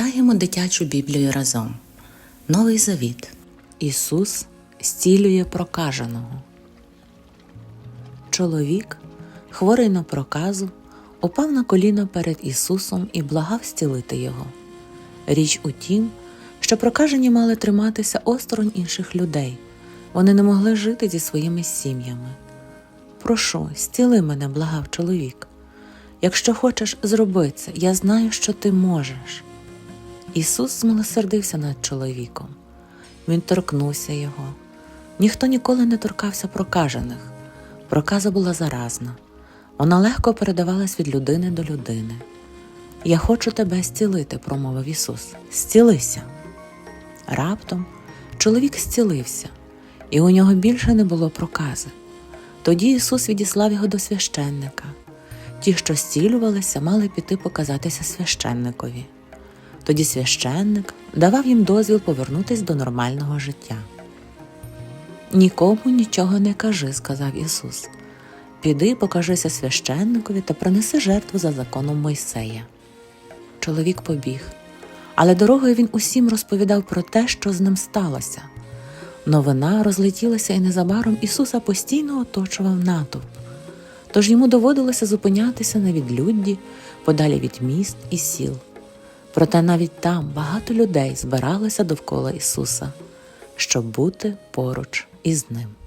Читаємо дитячу Біблію разом. Новий Завіт. Ісус зцілює прокаженого. Чоловік, хворий на проказу, упав на коліна перед Ісусом і благав зцілити його. Річ у тім, що прокажені мали триматися осторонь інших людей. Вони не могли жити зі своїми сім'ями. Прошу, зціли мене, благав чоловік. Якщо хочеш зроби це, я знаю, що ти можеш. Ісус змилосердився над чоловіком. Він торкнувся його. Ніхто ніколи не торкався прокажених. Проказа була заразна. Вона легко передавалась від людини до людини. Я хочу тебе зцілити, промовив Ісус. Зцілися. Раптом чоловік зцілився, і у нього більше не було прокази. Тоді Ісус відіслав його до священника. Ті, що зцілювалися, мали піти показатися священникові. Тоді священник давав їм дозвіл повернутись до нормального життя. Нікому нічого не кажи, сказав Ісус. Піди, покажися священникові та принеси жертву за законом Мойсея. Чоловік побіг, але дорогою він усім розповідав про те, що з ним сталося. Новина розлетілася, і незабаром Ісуса постійно оточував натовп. Тож йому доводилося зупинятися на відлюдді, подалі від міст і сіл. Проте навіть там багато людей збиралося довкола Ісуса, щоб бути поруч із ним.